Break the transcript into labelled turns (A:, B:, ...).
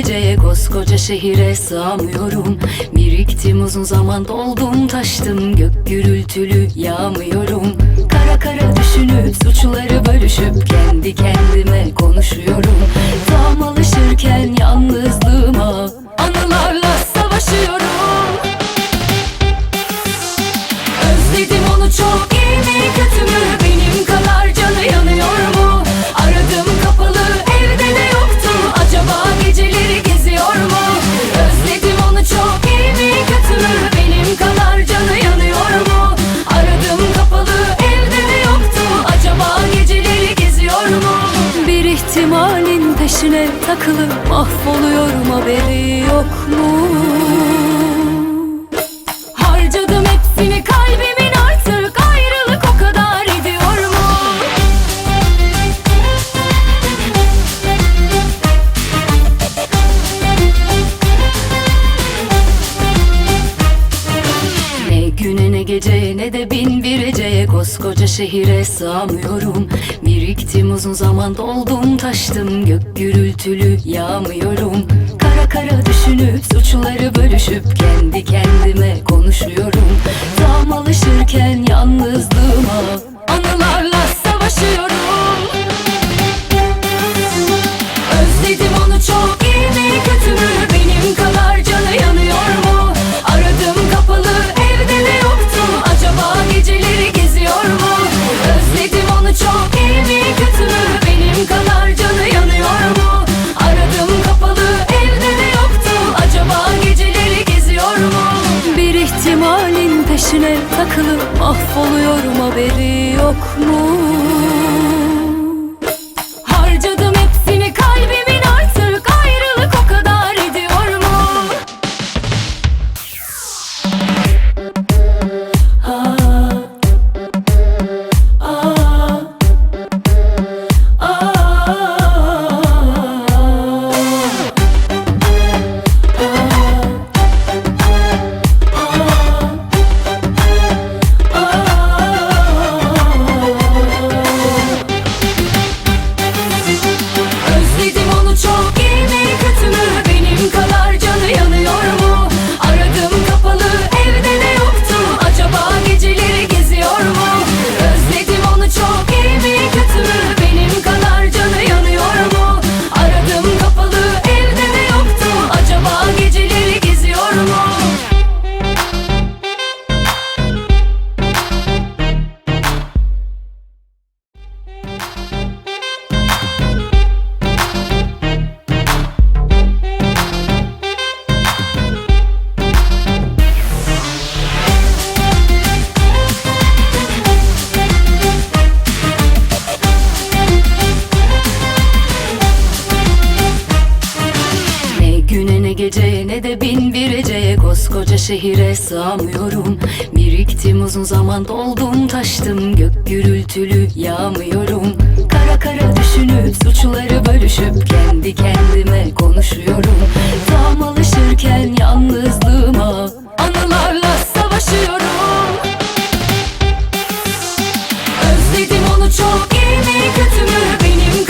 A: geceye koskoca şehire sığamıyorum. Biriktim uzun zaman doldum taştım gök gürültülü yağmıyorum. Kara kara düşünüp suçları bölüşüp kendi kendime konuşuyorum. Tam alışırken yalnızlığı mahvoluyorum haberi yok mu? şehire sığamıyorum. Biriktim uzun zaman doldum taştım Gök gürültülü yağmıyorum. Kara kara düşünüp suçları bölüşüp kendi kendime içine takılıp mahvoluyorum haberi yok mu? şehire sığamıyorum. Biriktim uzun zaman doldum taştım Gök gürültülü yağmıyorum. Kara kara düşünüp suçları bölüşüp Kendi kendime